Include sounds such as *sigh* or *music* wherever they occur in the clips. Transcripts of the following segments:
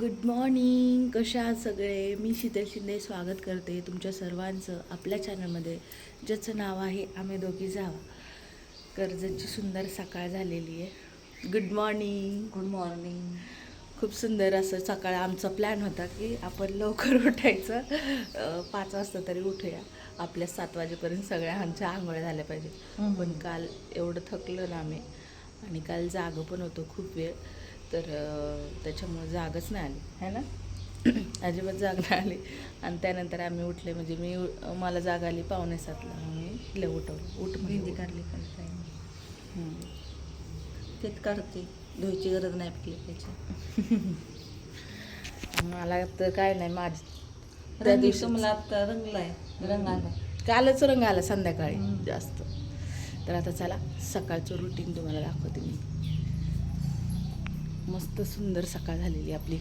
Good morning कशा आहात सगळे? मी शीतल शिंदे स्वागत करते तुमच्या सर्वांचं आपल्या चॅनलमध्ये ज्याचं नाव आहे आम्ही दोघी जावा. कर्जतची सुंदर सकाळ झालेली आहे. गुड मॉर्निंग गुड मॉर्निंग खूप सुंदर असं सकाळ आमचा प्लॅन होता की आपण लवकर उठायचं. पाच वाजता तरी उठूया. आपल्या सात वाजेपर्यंत सगळ्या आमच्या आंघोळ्या झाल्या पाहिजे. पण काल एवढं थकलं ना आम्ही. आणि काल जागं पण होतो खूप वेळ. तर त्याच्यामुळे जागच नाही आली है ना? *clears throat* अजिबात जाग नाही आली. आणि त्यानंतर आम्ही उठले म्हणजे मी मला जाग आली पावणे सातला. मी तिला उठवलं. उठ मेहंदी काढली पण काय. तेच काढते धुवायची गरज नाही आपली त्याची. *laughs* मला तर काय नाही माझ त्या दिवशी मला आता रंगलाय. रंग आला कालच रंग आला संध्याकाळी. जास्त. तर आता चला सकाळचं रुटीन तुम्हाला दाखवते मी. मस्त सुंदर सकाळ झालेली आपली.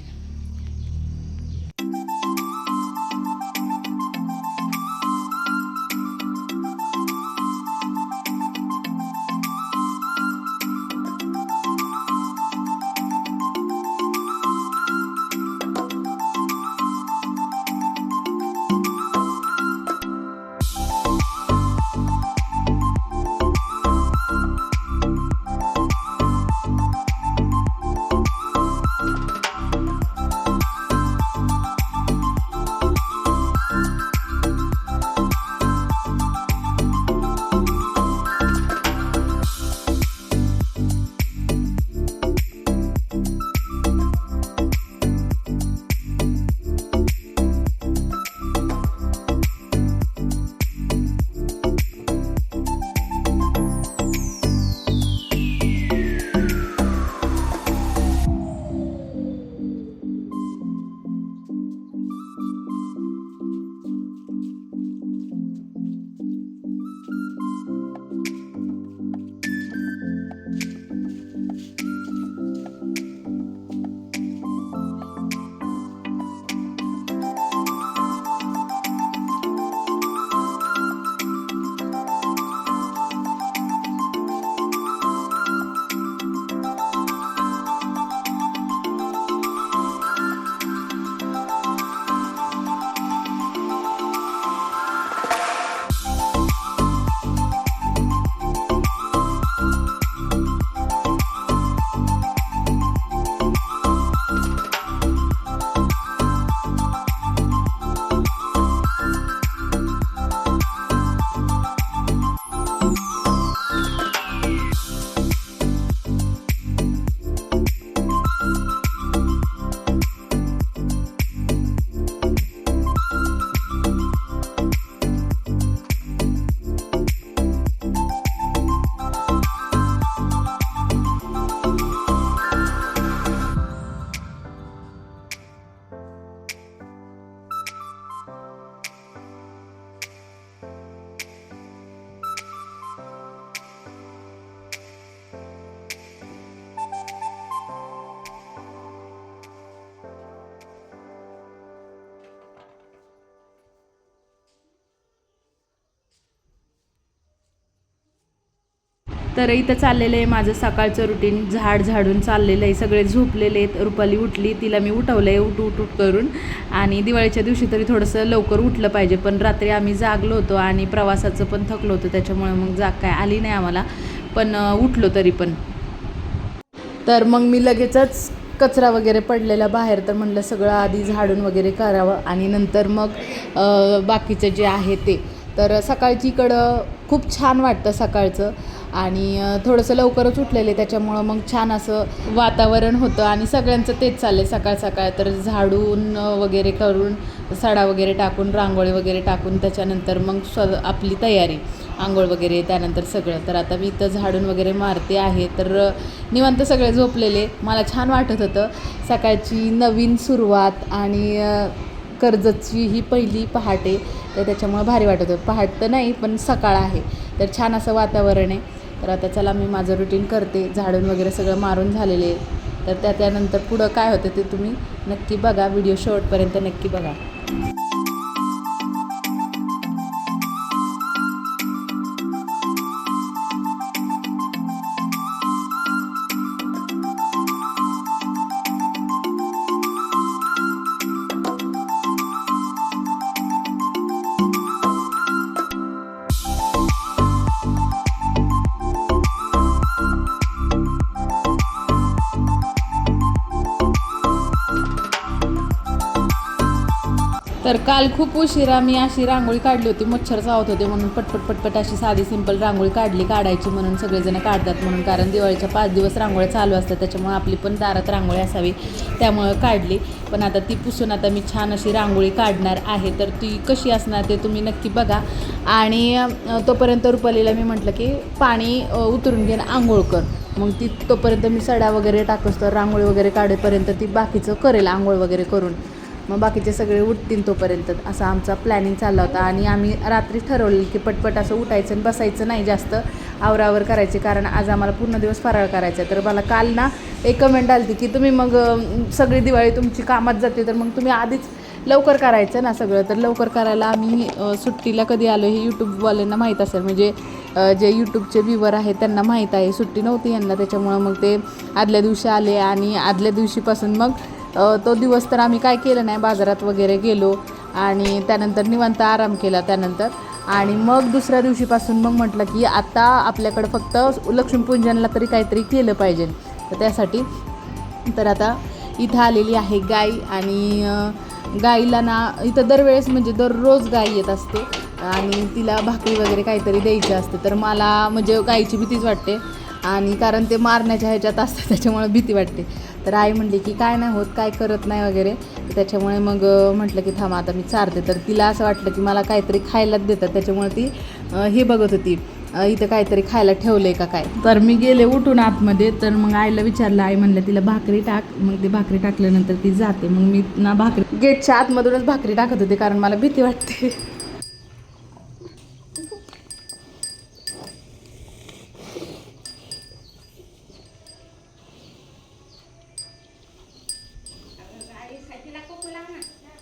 तर इथं चाललेलं आहे माझं सकाळचं रुटीन झाड झाडून चाललेलं आहे. सगळे झोपलेले आहेत. रुपाली उठली. तिला मी उठवलं आहे उठ उठ उठ करून. आणि दिवाळीच्या दिवशी तरी थोडंसं लवकर उठलं पाहिजे. पण रात्री आम्ही जागलो होतो आणि प्रवासाचं पण थकलो होतो. त्याच्यामुळे मग जाग काय आली नाही आम्हाला. पण उठलो तरी पण. तर मग मी लगेचच कचरा वगैरे पडलेला बाहेर. तर म्हणलं सगळं आधी झाडून वगैरे करावं. आणि नंतर मग बाकीचं जे आहे ते. तर सकाळची इकडं खूप छान वाटतं सकाळचं. आणि थोडंसं लवकरच उठलेले त्याच्यामुळं मग छान असं वातावरण होतं आणि सगळ्यांचं तेच चाललं सकाळ सकाळ तर झाडून वगैरे करून सडा वगैरे टाकून रांगोळी वगैरे टाकून त्याच्यानंतर मग स्व आपली तयारी आंघोळ वगैरे त्यानंतर सगळं. तर आता मी इथं झाडून वगैरे मारते आहे तर निवांत सगळे झोपलेले. मला छान वाटत होतं. सकाळची नवीन सुरुवात आणि कर्जतची ही पहिली पहाटे तर त्याच्यामुळं भारी वाटत होतं. पहाट तर नाही पण सकाळ आहे. तर छान असं वातावरण आहे. तर आता चला मी माझं रुटीन करते. झाडून वगैरे सगळं मारून झालेले तर त्या त्यानंतर पुढं काय होतं ते तुम्ही नक्की बघा. व्हिडिओ शेवटपर्यंत नक्की बघा. तर काल खूप उशिरा मी अशी रांगोळी काढली होती. मच्छर चावत होते म्हणून पटपट पटपट अशी साधी सिंपल रांगोळी काढली काढायची म्हणून सगळेजण काढतात म्हणून. कारण दिवाळीच्या पाच दिवस रांगोळ्या चालू असतात त्याच्यामुळे आपली पण दारात रांगोळी असावी त्यामुळं काढली. पण आता ती पुसून आता मी छान अशी रांगोळी काढणार आहे. तर ती कशी असणार ते तुम्ही नक्की बघा. आणि तोपर्यंत रुपालीला मी म्हटलं की पाणी उतरून घेणं आंघोळ कर. मग ती तोपर्यंत मी सडा वगैरे टाकस तर रांगोळी वगैरे काढेपर्यंत ती बाकीचं करेल आंघोळ वगैरे करून. मग बाकीचे सगळे उठतील तोपर्यंत. असा आमचा प्लॅनिंग चालला होता. आणि आम्ही रात्री ठरवलेलं की पटपट असं उठायचं आणि बसायचं नाही जास्त. आवरावर करायचे कारण आज आम्हाला पूर्ण दिवस फराळ करायचा. आहे तर मला काल ना एक कमेंट आली होती की तुम्ही मग सगळी दिवाळी तुमची कामात जाते तर मग तुम्ही आधीच लवकर करायचं ना सगळं. तर लवकर करायला आम्ही सुट्टीला कधी आलो हे यूट्यूबवाल्यांना माहीत असेल. म्हणजे जे यूट्यूबचे व्ह्यूवर आहेत त्यांना माहीत आहे. सुट्टी नव्हती यांना त्याच्यामुळं मग ते आदल्या दिवशी आले आणि आदल्या दिवशीपासून मग तो दिवस तर आम्ही काय केलं नाही बाजारात वगैरे गेलो आणि त्यानंतर निवांत आराम केला त्यानंतर. आणि मग दुसऱ्या दिवशीपासून मग म्हटलं की आता आपल्याकडं फक्त लक्ष्मीपूजनला तरी काहीतरी केलं पाहिजे. तर त्यासाठी तर आता इथं आलेली आहे गाय आणि गाईला ना इथं दरवेळेस म्हणजे दररोज गाय येत असते आणि तिला भाकरी वगैरे काहीतरी द्यायची असते. तर मला म्हणजे गाईची भीतीच वाटते आणि कारण ते मारण्याच्या ह्याच्यात असतं त्याच्यामुळे भीती वाटते. तर आई म्हणली की काय नाही होत काय करत नाही वगैरे. त्याच्यामुळे मग म्हटलं की थांबा आता मी चारते. तर तिला असं वाटलं की मला काहीतरी खायलाच देतात. त्याच्यामुळे ती हे बघत होती इथं काहीतरी खायला ठेवलं आहे का काय. तर मी गेले उठून आतमध्ये. तर मग आईला विचारलं आई म्हणलं तिला भाकरी टाक. मग ती भाकरी टाकल्यानंतर ती जाते. मग मी ना भाकरी गेटच्या आतमधूनच भाकरी टाकत होते कारण मला भीती वाटते.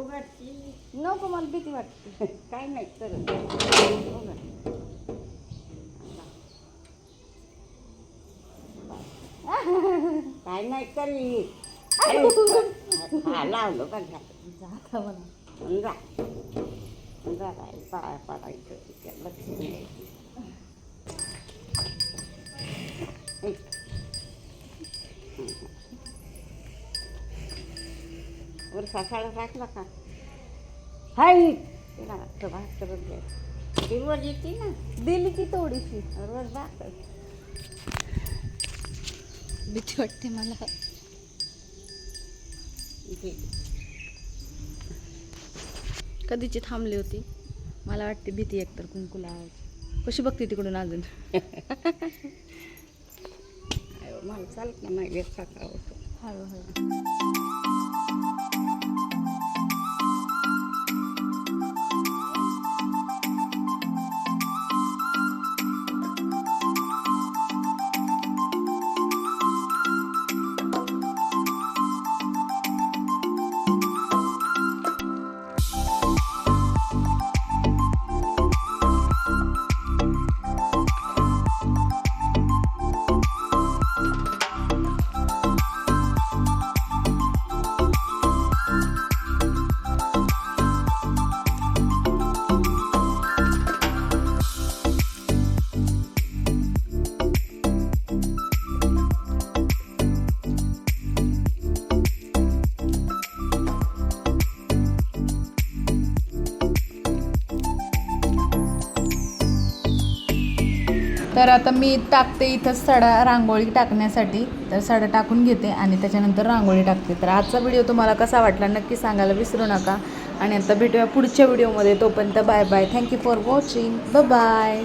आता नको मला भीती वाटते. *laughs* काय नाही तर काय नाही तरी *laughs* हा लावलं बघा. जाता मला जा. जा बाई, पाया पडायचं. द्यायची. सासाळा टाकला का हाय. तिला वाटतं भाकरच द्यायचं ती वर येते ना. दिली की थोडीशी. रोज भाकर भीती वाटते मला. कधीची थांबली होती. मला वाटते भीती एकतर कुंकू लावायची. कशी बघते तिकडून अजून? *laughs* मला चालत ना नाही घेत सकाळ होतो. हळूहळू. तर आता मी टाकते इथं सडा रांगोळी टाकण्यासाठी. तर सडा टाकून घेते आणि त्याच्यानंतर रांगोळी टाकते. तर आजचा व्हिडिओ तुम्हाला कसा वाटला नक्की सांगायला विसरू नका. आणि आता भेटूया पुढच्या व्हिडिओमध्ये. तोपर्यंत bye bye. Thank you for watching ब बाय